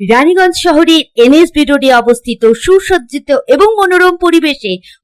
রানীগঞ্জ শহরের এনএসবি রোডে অবস্থিত সুসজ্জিত এবং মনোরম পরিবেশে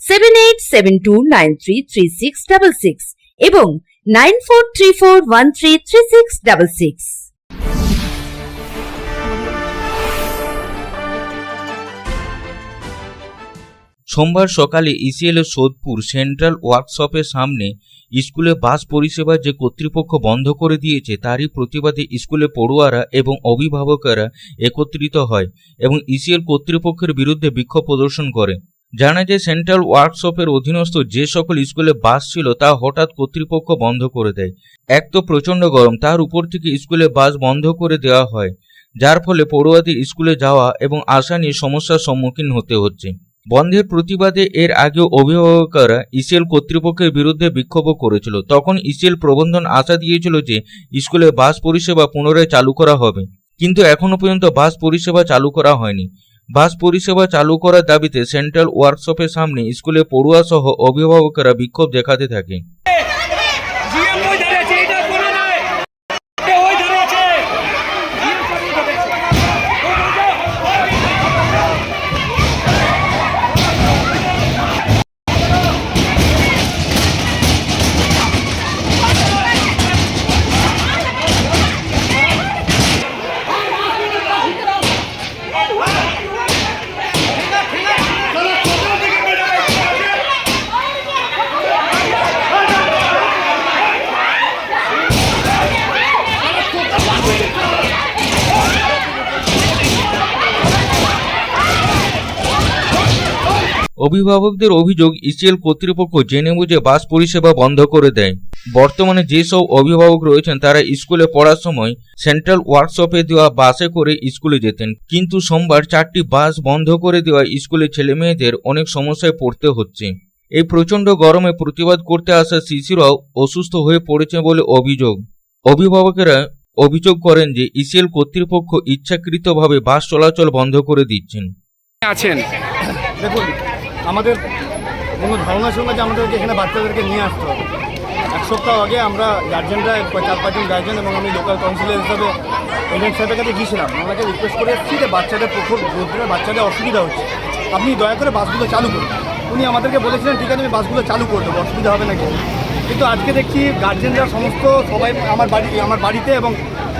Seven eight seven two nine three three six double six এবং nine four three four one three three six double six সোমবার সকালে ইসিএল সোদপুর সেন্ট্রাল ওয়ার্কশপের সামনে স্কুলে বাস পরিষেবা যে কর্তৃপক্ষ বন্ধ করে দিয়েছে, তারই প্রতিবাদে স্কুলে পড়ুয়ারা এবং অভিভাবকেরা একত্রিত হয় এবং ইসিএল কর্তৃপক্ষের বিরুদ্ধে বিক্ষোভ প্রদর্শন করে। জানা যায় সেন্ট্রাল ওয়ার্কশপের অধীনস্থ যে সকল স্কুলে বাস ছিল তা হঠাৎ কর্তৃপক্ষ বন্ধ করে দেয়। এক তো প্রচণ্ড গরম, তার উপর থেকে স্কুলে বাস বন্ধ করে দেওয়া হয়, যার ফলে পড়ুয়াদের স্কুলে যাওয়া এবং আসা নিয়ে সমস্যার সম্মুখীন হতে হচ্ছে। বন্ধের প্রতিবাদে এর আগেও অভিভাবকরা ইসিএল কর্তৃপক্ষের বিরুদ্ধে বিক্ষোভ করেছিল। তখন ইসিএল প্রবন্ধন আশা দিয়েছিল যে স্কুলে বাস পরিষেবা পুনরায় চালু করা হবে। কিন্তু এখনও পর্যন্ত বাস পরিষেবা চালু করা হয়নি। বাস পরিষেবা চালু করার দাবিতে সেন্ট্রাল ওয়ার্কশপের সামনে স্কুলে পড়ুয়া সহ অভিভাবকেরা বিক্ষোভ দেখাতে থাকে। অভিভাবকদের অভিযোগ ইসিএল কর্তৃপক্ষ জেনে বুঝে বাস পরিষেবা বন্ধ করে দেয়। বর্তমানে যেসব অভিভাবক রয়েছেন তারা স্কুলে পড়ার সময় সেন্ট্রাল ওয়ার্কশপে দেওয়া বাসে করে স্কুলে যেতেন। কিন্তু সোমবার চারটি বাস বন্ধ করে দেওয়া স্কুলে ছেলেমেয়েদের অনেক সমস্যায় পড়তে হচ্ছে। এই প্রচণ্ড গরমে প্রতিবাদ করতে আসা শিশুরাও অসুস্থ হয়ে পড়েছে বলে অভিযোগ। অভিভাবকেরা অভিযোগ করেন যে ইসিএল কর্তৃপক্ষ ইচ্ছাকৃতভাবে বাস চলাচল বন্ধ করে দিচ্ছেন। আছেন? দেখুন আমাদের কোনো ধারণা ছিল না যে আমাদেরকে এখানে বাচ্চাদেরকে নিয়ে আসতে হবে। এক সপ্তাহ আগে আমরা গার্জেনরা চার পাঁচজন গার্জেন এবং আমি লোকাল কাউন্সিলর হিসাবে এজেন্ট সাহেবের কাছে গিয়েছিলাম। ওনাকে রিকোয়েস্ট করে এসেছি যে বাচ্চাদের প্রখর রোদ্রে বাচ্চাদের অসুবিধা হচ্ছে। আপনি দয়া করে বাসগুলো চালু করুন। উনি আমাদেরকে বলেছিলেন, ঠিক আছে, আমি বাসগুলো চালু করে দেবো, অসুবিধা হবে না কিন্তু আজকে দেখছি গার্জেনরা সমস্ত সবাই আমার বাড়ি, আমার বাড়িতে এবং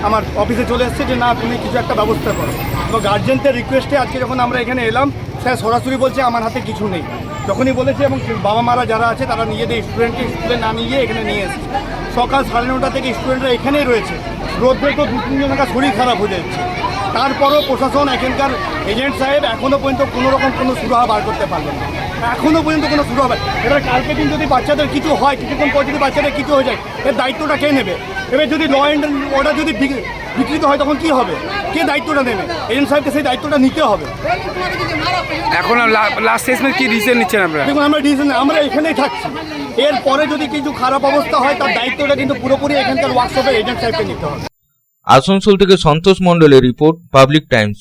আমার অফিসে চলে এসছে যে, না, তুমি কিছু একটা ব্যবস্থা করো। তো গার্জেনদের রিকোয়েস্টে আজকে যখন আমরা এখানে এলাম স্যার সরাসরি বলছে আমার হাতে কিছু নেই। যখনই বলেছে এবং বাবা মারা যারা আছে, তারা নিজেদের স্টুডেন্টকে স্কুলে না নিয়ে এখানে নিয়ে এসেছে। সকাল সাড়ে নটা থেকে স্টুডেন্টরা এখানেই রয়েছে। রোদ্রে তো দু তিনজনের শরীর খারাপ হয়ে যাচ্ছে। তারপরও প্রশাসন, এখানকার এজেন্ট সাহেব এখনও পর্যন্ত কোনো রকম কোনো সুরাহা বার করতে পারলেন না। এখনও পর্যন্ত কোনো সুরাহা বার- এবার কালকে দিন যদি বাচ্চাদের কিছু হয়, কিছুক্ষণ পর যদি বাচ্চাদের কিছু হয়ে যায়, এর দায়িত্বটা কে নেবে? এবার যদি ল অ্যান্ড অর্ডার যদি বিকৃত হয় তখন কি হবে? কে দায়িত্বটা নেবে? এজেন্ট সাহেবকে সেই দায়িত্বটা নিতে হবে। এখন লাস্ট স্টেজমেন্ট কি ডিসিশন নিচ্ছেন আমরা দেখুন আমরা ডিসিশন আমরা এখানেই থাকছি। এরপরে যদি কিছু খারাপ অবস্থা হয় তার দায়িত্বটা কিন্তু পুরোপুরি এখানকার ওয়ার্কশপের এজেন্ট সাহেবকে নিতে হবে। আসানসোল থেকে সন্তোষ মণ্ডলের রিপোর্ট পাবলিক টাইমস